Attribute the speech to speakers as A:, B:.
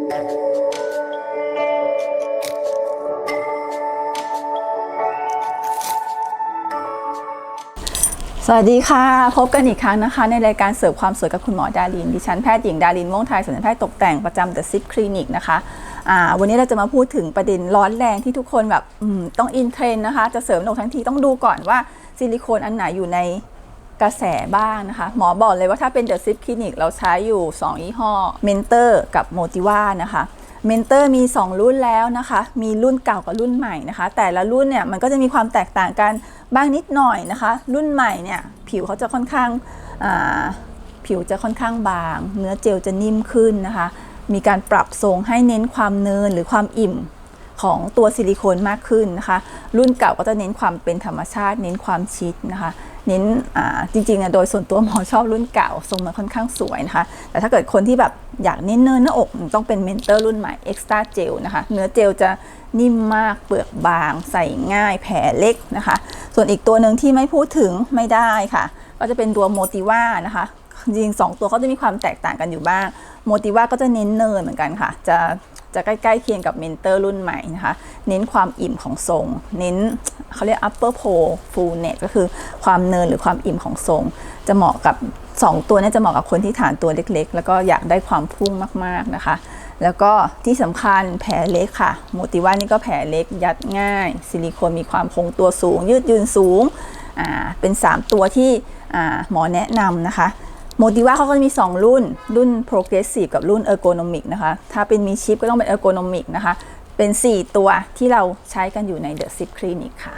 A: สวัสดีค่ะ พบกันอีกครั้งนะคะ ในรายการเสริมความสวยกับคุณหมอดาริน ดิฉันแพทย์หญิงดารินม่วงไทยศัลยแพทย์ตกแต่งประจำ The Sip Clinic นะคะวันนี้เราจะมาพูดถึงประเด็นร้อนแรงที่ทุกคนแบบต้องอินเทรนนะคะ จะเสริมหนกทั้งทีต้องดูก่อนว่าซิลิโคนอันไหนอยู่ใน กระแสบ้างนะคะ หมอบอกเลยว่าถ้าเป็น The Sip Clinic เราใช้อยู่ 2 ยี่ห้อ Mentor กับ Motiva นะคะเมนเตอร์มี 2 รุ่นแล้วนะคะ มีรุ่นเก่ากับรุ่นใหม่นะคะ แต่ละรุ่นเนี่ยมันก็จะมีความแตกต่างกันบ้างนิดหน่อยนะคะ รุ่นใหม่เนี่ยผิวเขาจะค่อนข้างาผิวจะค่อนข้างบาง เนื้อเจลจะนิ่มขึ้นนะคะ มีการปรับทรงให้เน้นความเนินหรือความอิ่มของตัวซิลิโคนมากขึ้นนะคะ รุ่นเก่าก็จะเน้นความเป็นธรรมชาติ เน้นความชิดนะคะ เน้นจริงๆอะโดยส่วนตัวหมอชอบรุ่นเก่าทรงมันค่อนข้างสวยนะคะ แต่ถ้าเกิดคนที่แบบอยากเน้นเนินหน้าอกต้องเป็นเมนเตอร์รุ่นใหม่ Extra Gel นะคะ เนื้อเจลจะนิ่มมากเปลือกบาง ใส่ง่ายแผลเล็กนะคะ ส่วนอีกตัวหนึ่งที่ไม่พูดถึงไม่ได้ค่ะ ก็จะเป็นตัวโมติว่านะคะจริงสองตัวเขาจะมีความแตกต่างกันอยู่บ้างโมติว่าก็จะเน้นเนินเหมือนกันค่ะ จะ จะใกล้ๆเคียงกับเมนเตอร์รุ่นใหม่นะคะ เน้นความอิ่มของทรง เน้นเขาเรียก upper pole fullness ก็คือความเนินหรือความอิ่มของทรง จะเหมาะกับ 2 ตัวนี้จะเหมาะกับคนที่ฐานตัวเล็กๆ แล้วก็อยากได้ความพุ่งมากๆนะคะ แล้วก็ที่สำคัญแผลเล็กค่ะโมติว่านี่ก็แผลเล็กยัดง่าย ซิลิโคนมีความคงตัวสูง ยืดยืนสูง เป็น 3 ตัวที่หมอแนะนำนะคะ โมดิว่าเขาก็จะมี 2 รุ่น รุ่น progressive กับรุ่น ergonomic นะคะ ถ้าเป็นมีชิปก็ต้องเป็น ergonomic นะคะ เป็น 4 ตัวที่เราใช้กันอยู่ใน The Sip Clinic ค่ะ